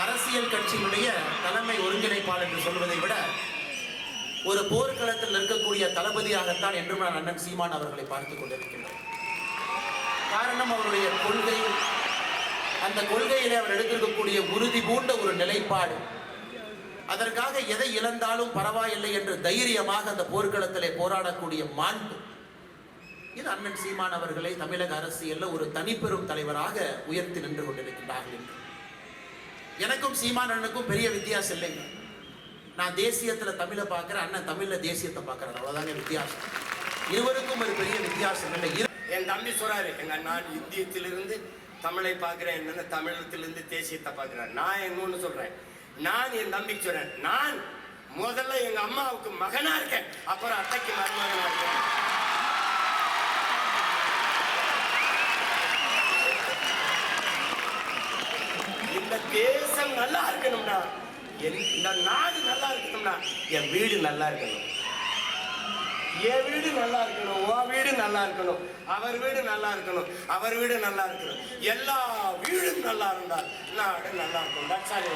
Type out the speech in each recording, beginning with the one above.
அரசியல் கட்சியினுடைய தலைமை ஒருங்கிணைப்பாளர் என்று சொல்வதை விட ஒரு போர்க்களத்தில் இருக்கக்கூடிய தளபதியாகத்தான் என்றும் நான் அண்ணன் சீமான் அவர்களை பார்த்துக் கொண்டிருக்கின்றேன். காரணம் அவருடைய கொள்கை அந்த கொள்கையிலே அவர் எடுத்திருக்கக்கூடிய உறுதி பூண்ட ஒரு நிலைப்பாடு. அதற்காக எதை இழந்தாலும் பரவாயில்லை என்று தைரியமாக அந்த போர்க்களத்திலே போராடக்கூடிய மாண்பு. இது அண்ணன் சீமான் அவர்களை தமிழக அரசியலில் ஒரு தனிப்பெரும் தலைவராக உயர்த்தி நின்று கொண்டிருக்கின்றார்கள். என்று எனக்கும் சீமான் பெரிய வித்தியாசம் இல்லைங்க. நான் தேசியத்தில் தமிழை பார்க்குறேன் அண்ணன் தமிழில் தேசியத்தை பார்க்குறேன் அவ்வளோதாங்க வித்தியாசம். இருவருக்கும் ஒரு பெரிய வித்தியாசம் இல்லை. என் தம்பி சொல்கிறாரு எங்கள் நான் இந்தியத்திலிருந்து தமிழை பார்க்குறேன் என்னென்ன தமிழத்திலிருந்து தேசியத்தை பார்க்குறேன் நான் என்னன்னு சொல்கிறேன் நான் என் தம்பிக்கு சொல்கிறேன் நான் முதல்ல எங்கள் அம்மாவுக்கு மகனாக இருக்கேன். அப்புறம் அத்தைக்கு மருமகனாக இருக்கேன் இந்த தேசம் நல்லா இருக்கணும்னா என் இந்த நாடு நல்லா இருக்கணும்னா என் வீடு நல்லா இருக்கணும். என் வீடு நல்லா இருக்கணும் உன் வீடு நல்லா இருக்கணும் அவர் வீடு நல்லா இருக்கணும் அவர் வீடு நல்லா இருக்கணும். எல்லா வீடும் நல்லா இருந்தால் நாடு நல்லா இருக்கும். தட்சாலி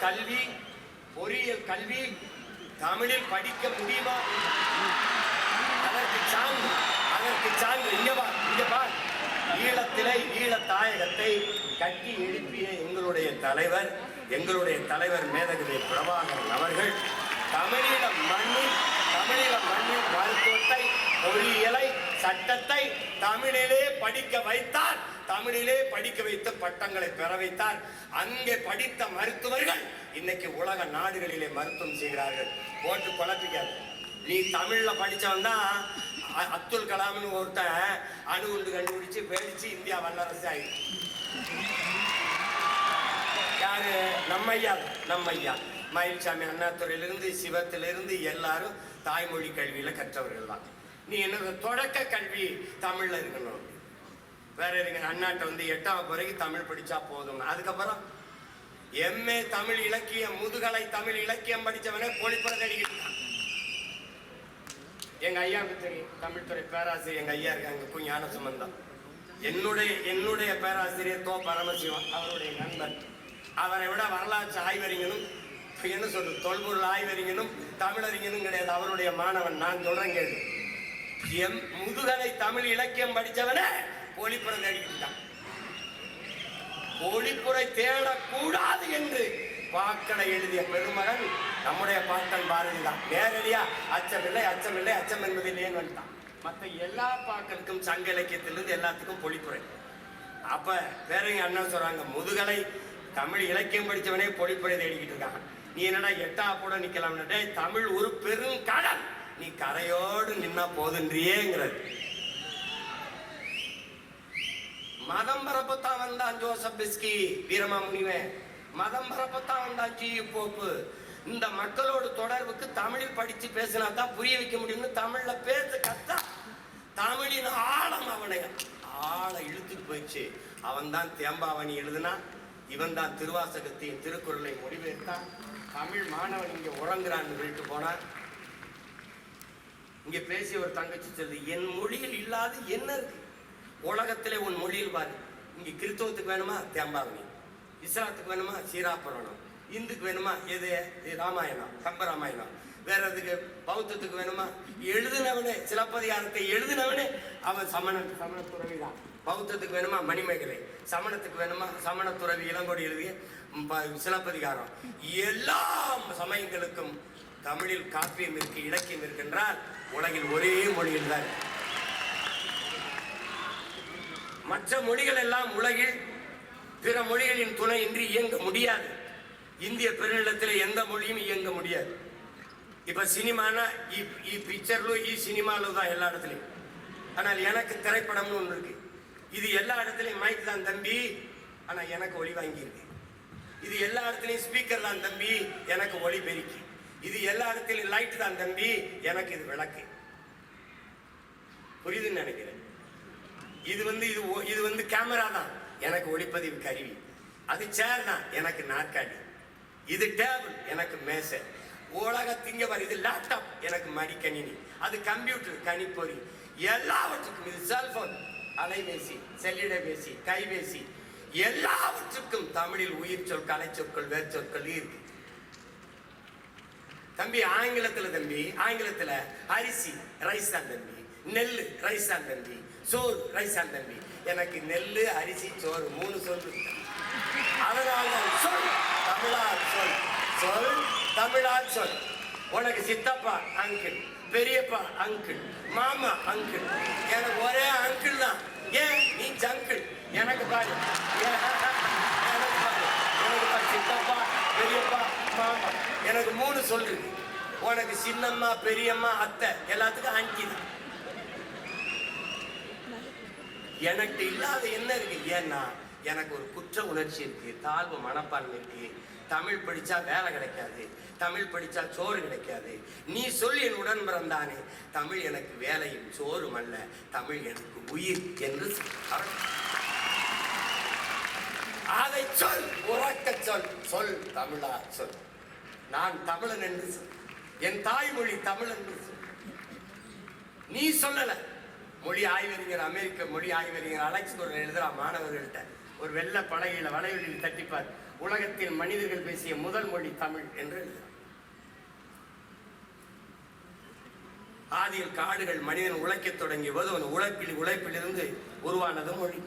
கல்வி பொறியியல் கல்வி தமிழில் படிக்க முடியுமா? அதற்கு சான்று அதற்கு சான்று. இங்க பா இங்க ஈழத்திலே ஈழ தாயகத்தை கட்டி எழுப்பிய எங்களுடைய தலைவர் எங்களுடைய தலைவர் மேதகவி பிரபாகரன் அவர்கள் தமிழீழ மண்ணில் தமிழீழ மண்ணில் மருத்துவத்தை பொறியியலை சட்டத்தை தமிழிலே படிக்க வைத்தார். தமிழிலே படிக்க வைத்து பட்டங்களை பெற வைத்தார் அங்கே படித்த மருத்துவர்கள் இன்னைக்கு உலக நாடுகளிலே மருத்துவம் செய்கிறார்கள். போட்டு குழப்பிக்காது. நீ தமிழ்ல படிச்சவன் அ- அப்துல் கலாம்னு ஒருத்தன் அணுகுண்டு கண்டுபிடிச்சு வெடிச்சு இந்தியா வல்லரசு ஆயிடுச்சு யாரு? நம்ம ஐயா. நம்ம ஐயா. மயில்சாமி அண்ணாத்துறையிலிருந்து சிவத்திலிருந்து எல்லாரும் தாய்மொழி கல்வியில கற்றவர்கள் தான். நீ என்னோட தொடக்க கல்வி தமிழ்ல இருக்கணும். வேற இருங்க அண்ணாட்ட வந்து எட்டாவது வரைக்கும் தமிழ் படிச்சா போதும் அதுக்கப்புறம் எம்ஏ தமிழ் இலக்கியம் முதுகலை தமிழ் இலக்கியம் படிச்சவனே பொழிப்புறது தேடிக்கிட்டு எங்க ஐயாவுக்கு தெரியும் தமிழ்துறை பேராசிரியர் எங்க ஐயா இருக்காங்க கு ஞான சம்பந்தம் என்னுடைய என்னுடைய பேராசிரியர் தோ பரமசிவம் அவருடைய நண்பர். அவரை விட வரலாற்று ஆய்வறிஞனும் என்ன சொல்றது தொல்பொருள் ஆய்வறிஞனும் தமிழறிஞனும் கிடையாது. அவருடைய மாணவன் நான் சொல்றேன் கேள்வி எம் முதுகலை தமிழ் இலக்கியம் படித்தவனே கோழிப்புறம் தேடிக்கிட்டான் கோழிப்புறை தேடக்கூடாது என்று பாக்கடை எழுதிய பெருமகன் நம்முடைய பாட்டன் பாரதி தான் நேரடியா அச்சமில்லை அச்சமில்லை அச்சம் என்பதில்லையேன்னு வந்துட்டான் மற்ற எல்லா பாக்களுக்கும் சங்க இலக்கியத்திலிருந்து எல்லாத்துக்கும் பொழிப்புரை அப்ப வேற அண்ணன் சொல்றாங்க முதுகலை தமிழ் இலக்கியம் படிச்சவனே பொழிப்புரை தேடிக்கிட்டு இருக்காங்க நீ என்னடா எட்டா கூட நிக்கலாம்னுட்டே தமிழ் ஒரு பெருங்கடல். நீ கரையோடு நின்னா போதுன்றியேங்கிறது மதம் பரப்பத்தான் வந்தான் ஜோசப் பிஸ்கி வீரமா முனிவன் மதம் பரப்பத்தான் வந்தான் ஜி போப்பு இந்த மக்களோட தொடர்புக்கு தமிழில் படிச்சு பேசினா தான் புரிய வைக்க முடியும்னு தமிழ்ல பேச கத்தா. தமிழின் ஆழம் அவனை ஆளை இழுத்துட்டு போயிடுச்சு. அவன் தான் தேம்பாவணி எழுதுனா இவன் தான் திருவாசகத்தையும் திருக்குறளை மொழிபெயர்த்தான். தமிழ் மாணவன் இங்கே உறங்குறான்னு சொல்லிட்டு போனான். இங்கே பேசிய ஒரு தங்கச்சி சொல்லுது என் மொழியில் இல்லாத என்ன இருக்கு? உலகத்திலே உன் மொழியில் பாரு. இங்க கிறிஸ்தவத்துக்கு வேணுமா? தேம்பாவணி இஸ்லாத்துக்கு வேணுமா? சீராபுராணம் இந்துக்கு வேணுமா? எது? ராமாயணம். கம்பராமாயணம் வேற எதுக்கு? பௌத்தத்துக்கு வேணுமா? எழுதினவனே சிலப்பதிகாரத்தை எழுதினவனே அவன் சமண சமண துறவி தான் பௌத்தத்துக்கு வேணுமா? மணிமேகலை. சமணத்துக்கு வேணுமா? சமண துறவி இளங்கோடி எழுதிய ப- சிலப்பதிகாரம். எல்லா சமயங்களுக்கும் தமிழில் காப்பியம் இருக்கு இலக்கியம் இருக்கின்றால் உலகில் ஒரே மொழியில் தான் மற்ற மொழிகள் எல்லாம் உலகில் பிற மொழிகளின் துணை இன்றி இயங்க முடியாது. இந்திய பெருநிலத்தில் எந்த மொழியும் இயங்க முடியாது. இப்போ சினிமானா இ இ பிக்சர்லும் இ சினிமாலும் தான் எல்லா இடத்துலையும். ஆனால் எனக்கு திரைப்படம்னு ஒன்று இருக்கு. இது எல்லா இடத்துலையும் மைக் தான் தம்பி. ஆனால் எனக்கு ஒளி வாங்கியிருக்கு. இது எல்லா இடத்துலையும் ஸ்பீக்கர் தான் தம்பி. எனக்கு ஒளி பெருக்கி. இது எல்லா இடத்துலையும் லைட் தான் தம்பி. எனக்கு இது விளக்கு. புரியுதுன்னு நினைக்கிறேன். இது வந்து இது ஒ- இது வந்து கேமரா தான். எனக்கு ஒளிப்பதிவு கருவி. அது சேர் தான். எனக்கு நாற்காலி. இது டேபிள் எனக்கு மேசை உலகத்திங்க வர இது லேப்டாப் எனக்கு மடிக்கணினி. அது கம்ப்யூட்டர் கணிப்பொறி. எல்லாவற்றுக்கும் இது செல்போன் அலைபேசி செல்லிடபேசி கைபேசி. எல்லாவற்றுக்கும் தமிழில் உயிர் சொல் கலை சொற்கள் வேர் சொற்கள் இருக்கு. தம்பி ஆங்கிலத்தில் தம்பி ஆங்கிலத்தில் அரிசி ரைஸ் தான் தம்பி. நெல் ரைஸ் தான் தம்பி. சோறு ரைஸ் தம்பி. எனக்கு நெல் அரிசி சோறு மூணு சொல் அதனால சொல் தமிழால் சொல் சொல் தமிழால் சொல் உனக்கு சித்தப்பா அங்கிள் பெரியப்பா அங்கிள் மாமா அங்கிள் எனக்கு ஒரே அங்கிள் தான். ஏன்? நீ ஜங்கிள் எனக்கு பாரு. எனக்கு பாரு. எனக்கு பாரு. சித்தப்பா பெரியப்பா மாமா. எனக்கு மூணு சொல்லு உனக்கு சின்னம்மா பெரியம்மா அத்தை. எல்லாத்துக்கும் ஆண்டி தான். எனக்கு இல்லாத என்ன இருக்கு? ஏன்னா எனக்கு ஒரு குற்ற உணர்ச்சி இருக்கு தாழ்வு மனப்பான்மை இருக்கு. தமிழ் படிச்சா வேலை கிடைக்காது தமிழ் படிச்சா சோறு கிடைக்காது. நீ சொல் என் உடன் பிறந்தானே. தமிழ் எனக்கு வேலையும் சோறும் அல்ல தமிழ் எனக்கு உயிர் என்று சொல். அதை சொல் உறக்க சொல் சொல் தமிழா சொல். நான் தமிழன் என்று சொல். என் தாய்மொழி தமிழ் என்று சொல். நீ சொல்லலை. மொழி ஆய்வறிஞர் அமெரிக்க மொழி ஆய்வறிஞர் அலெக்ஸ் ஒரு எழுதுறா மாணவர்கள்ட்ட. ஒரு வெள்ள பலகையில் வளைவெளியில் தட்டிப்பார். உலகத்தில் மனிதர்கள் பேசிய முதல் மொழி தமிழ் என்று எழுதுகிறார் ஆதியில் காடுகள் மனிதன் உழைக்கத் தொடங்கிய போது அவன் உழைப்பில் உழைப்பிலிருந்து உருவானது மொழி.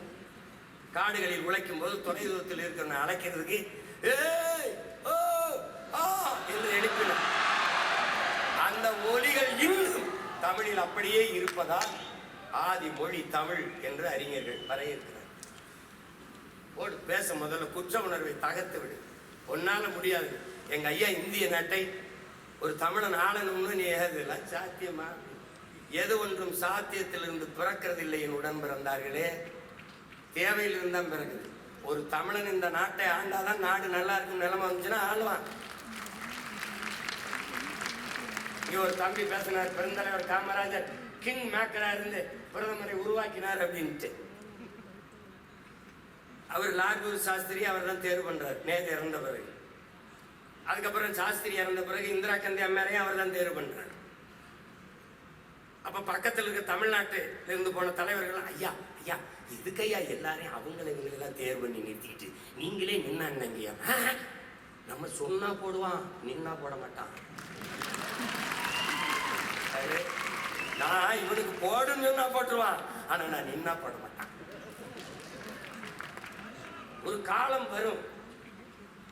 காடுகளில் உழைக்கும் போது தொலை தூரத்தில் இருக்கிறவனை அழைக்கிறதுக்கு ஓ ஆ என்று எழுப்பினார். அந்த மொழிகள் இன்னும் தமிழில் அப்படியே இருப்பதால் ஆதி மொழி தமிழ் என்று அறிஞர்கள் வரையிருக்கிறார் ஓடு பேச முதல்ல குற்ற உணர்வை தகர்த்து விடு. ஒன்னால முடியாது. எங்க ஐயா இந்திய நாட்டை ஒரு தமிழன் ஆளணும்னு நீ ஏதெல்லாம் சாத்தியமா? எது ஒன்றும் சாத்தியத்திலிருந்து பிறக்கிறதில்லை என் உடன் பிறந்தார்களே. தேவையிலிருந்து தான் பிறகுது ஒரு தமிழன் இந்த நாட்டை ஆண்டாதான் நாடு நல்லா இருக்கும் நிலைமை வந்துச்சுன்னா ஆளுவான். நீ ஒரு தம்பி பேசினார் பெருந்தலைவர் காமராஜர். கிங் மேக்கரா இருந்து பிரதமரை உருவாக்கினார் அப்படின்ட்டு. அவர் லால்பூர் சாஸ்திரி அவர் தான் தேர்வு பண்றார் நேரு இறந்த பிறகு. அதுக்கப்புறம் சாஸ்திரி இறந்த பிறகு இந்திரா காந்தி அம்மையாரையும் அவர் தான் தேர்வு பண்றார். அப்ப பக்கத்துல இருக்க தமிழ்நாட்டு இருந்து போன தலைவர்கள் ஐயா ஐயா இதுக்கு ஐயா எல்லாரையும் அவங்களை இவங்களெல்லாம் தேர்வு பண்ணி நிறுத்திட்டு? நீங்களே நின்னாங்கய்யா நம்ம சொன்னா போடுவான் நின்னா போட மாட்டான். அது, நான் இவனுக்கு போடுன்னு சொன்னா போட்டுருவான் ஆனா நான் நின்னா போட மாட்டான். ஒரு காலம் வரும்.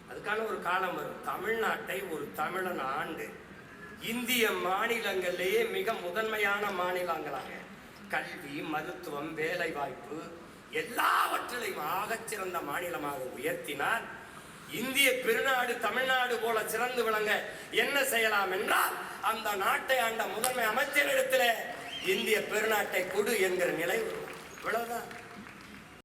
அதுக்கான ஒரு காலம் வரும். தமிழ்நாட்டை ஒரு தமிழன் ஆண்டு இந்திய மாநிலங்கள்லேயே மிக முதன்மையான மாநிலங்களாக கல்வி மருத்துவம் வேலை வாய்ப்பு எல்லாவற்றிலையும் ஆகச்சிறந்த மாநிலமாக உயர்த்தினார். இந்திய பெருநாடு தமிழ்நாடு போல சிறந்து விளங்க என்ன செய்யலாம் என்றால் அந்த நாட்டை ஆண்ட முதன்மை அமைச்சரிடத்திலே இந்திய பெருநாட்டை கொடு என்கிற நிலை வரும். இவ்வளவுதான்